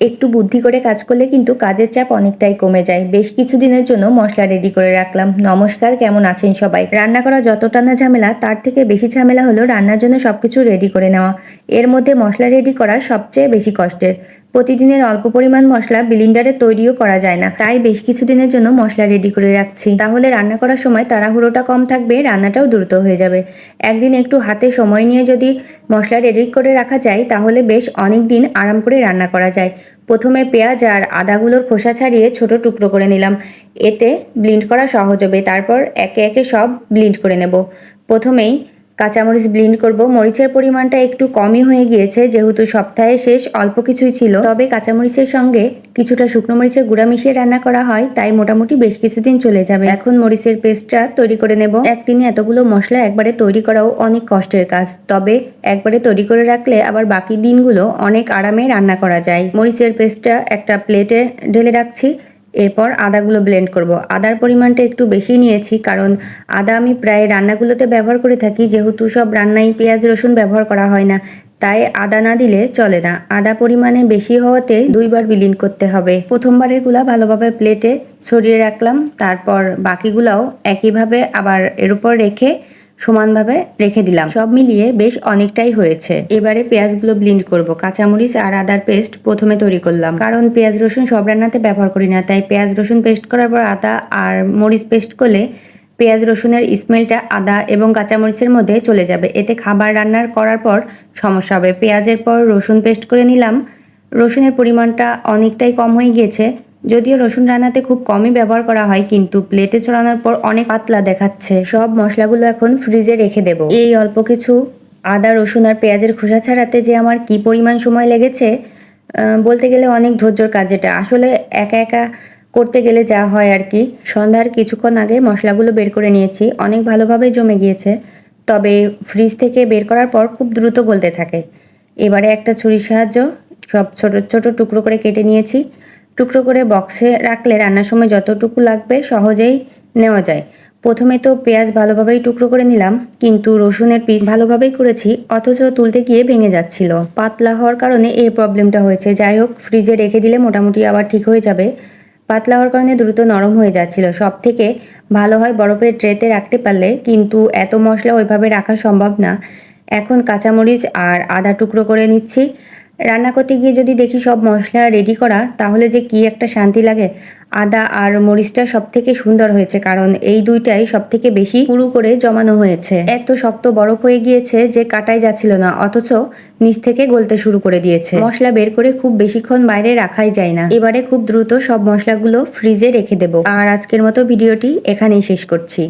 একটু বুদ্ধি করে কাজ করলে কিন্তু কাজের চাপ অনেকটাই কমে যায়। বেশ কিছুদিনের জন্য মশলা রেডি করে রাখলাম। নমস্কার, কেমন আছেন সবাই? রান্না করা যতটা না ঝামেলা, তার থেকে বেশি ঝামেলা হলো রান্নার জন্য সবকিছু রেডি করে নেওয়া। এর মধ্যে মশলা রেডি করা সবচেয়ে বেশি কষ্টের। প্রতিদিনের অল্প পরিমাণ মশলা বিলিন্ডারে তৈরিও করা যায় না। তাই বেশ কিছুদিনের জন্য মশলা রেডি করে রাখছি। তাহলে রান্না করার সময় তাড়াহুড়োটা কম থাকবে, রান্নাটাও দ্রুত হয়ে যাবে। একদিন একটু হাতে সময় নিয়ে যদি মশলা রেডি করে রাখা যায়, তাহলে বেশ অনেক দিন আরাম করে রান্না করা যায়। প্রথমে পেঁয়াজ আর আদাগুলোর খোসা ছাড়িয়ে ছোট টুকরো করে নিলাম। এতে ব্লিন্ড করা সহজ হবে। তারপর একে একে সব ব্লিন্ড করে নেব। প্রথমেই কাঁচামরিচ ব্লিন্ড করব। মরিচের পরিমাণটা একটু কমই হয়ে গিয়েছে, যেহেতু সপ্তাহে শেষ অল্প কিছুই ছিল। তবে কাঁচামরিচের সঙ্গে কিছুটা শুকনো মরিচের গুঁড়া মিশিয়ে রান্না করা হয়, তাই মোটামুটি বেশ কিছুদিন চলে যাবে। এখন মরিচের পেস্টটা তৈরি করে নেব। একদিনে এতগুলো মশলা একবারে তৈরি করাও অনেক কষ্টের কাজ। তবে একবারে তৈরি করে রাখলে আবার বাকি দিনগুলো অনেক আরামে রান্না করা যায়। মরিচের পেস্টটা একটা প্লেটে ঢেলে রাখছি। এরপর আদাগুলো ব্লেন্ড করব। আদার পরিমাণটা একটু বেশি নিয়েছি কারণ আদা আমি প্রায় রান্নাগুলোতে ব্যবহার করে থাকি, যেহেতু সব রান্নায় পেঁয়াজ, রসুন ব্যবহার করা হয় না, তাই আদা না দিলে চলে না। আদা পরিমাণে বেশি হওয়াতে দুইবার বিলীন করতে হবে। প্রথমবারেরগুলা ভালোভাবে প্লেটে ছড়িয়ে রাখলাম, তারপর বাকিগুলাও একইভাবে আবার এর উপর রেখে সমানভাবে রেখে দিলাম। সব মিলিয়ে বেশ অনেকটাই হয়েছে। এবারে পেঁয়াজগুলো ব্লিন্ড করব। কাঁচামরিচ আর আদার পেস্ট প্রথমে তৈরি করলাম। কারণ পেঁয়াজ রসুন সব রান্নাতে ব্যবহার করি না, তাই পেঁয়াজ রসুন পেস্ট করার পর আদা আর মরিচ পেস্ট করলে পেঁয়াজ রসুনের স্মেলটা আদা এবং কাঁচামরিচের মধ্যে চলে যাবে। এতে খাবার রান্নার করার পর সমস্যা হবে। পেঁয়াজের পর রসুন পেস্ট করে নিলাম। রসুনের পরিমাণটা অনেকটাই কম হয়ে গিয়েছে। যদিও রসুন রান্নাতে খুব কমই ব্যবহার করা হয়, কিন্তু প্লেটে ছড়ানোর পর অনেক পাতলা দেখাচ্ছে। সব মশলাগুলো এখন ফ্রিজে রেখে দেব। এই অল্প কিছু আদা, রসুন আর পেঁয়াজের খোসা ছাড়াতে যে আমার কি পরিমাণ সময় লেগেছে বলতে গেলে অনেক ধৈর্যর কাজ এটা। আসলে একা একা করতে গেলে যা হয় আর কি। সন্ধ্যার কিছুক্ষণ আগে মশলাগুলো বের করে নিয়েছি। অনেক ভালোভাবে জমে গিয়েছে। তবে ফ্রিজ থেকে বের করার পর খুব দ্রুত গলতে থাকে। এবারে একটা ছুরির সাহায্য, সব ছোট ছোট টুকরো করে কেটে নিয়েছি। টুকরো করে বক্সে রাখলে রান্নার সময় যতটুকু লাগবে সহজেই নেওয়া যায়। প্রথমে তো পেঁয়াজ ভালোভাবেই টুকরো করে নিলাম, কিন্তু রসুনের পিস ভালোভাবেই করেছি, অথচ তুলতে গিয়ে ভেঙে যাচ্ছিল। পাতলা হওয়ার কারণে এই প্রবলেমটা হয়েছে। যাই হোক, ফ্রিজে রেখে দিলে মোটামুটি আবার ঠিক হয়ে যাবে। পাতলা হওয়ার কারণে দ্রুত নরম হয়ে যাচ্ছিল। সব থেকে ভালো হয় বরফের ট্রেতে রাখতে পারলে, কিন্তু এত মশলা ওইভাবে রাখা সম্ভব না। এখন কাঁচামরিচ আর আদা টুকরো করে নিচ্ছি। রান্না করতে গিয়ে যদি দেখি সব মশলা রেডি করা, তাহলে যে কি একটা শান্তি লাগে। আদা আর মরিচটা সব থেকে সুন্দর হয়েছে, কারণ এই দুইটাই সব থেকে বেশি পুরু করে জমানো হয়েছে। এত শক্ত বরফ হয়ে গিয়েছে যে কাটাই যাচ্ছিল না, অথচ নিচ থেকে গলতে শুরু করে দিয়েছে। মশলা বের করে খুব বেশিক্ষণ বাইরে রাখাই যায় না। এবারে খুব দ্রুত সব মশলাগুলো ফ্রিজে রেখে দেব। আর আজকের মতো ভিডিওটি এখানেই শেষ করছি।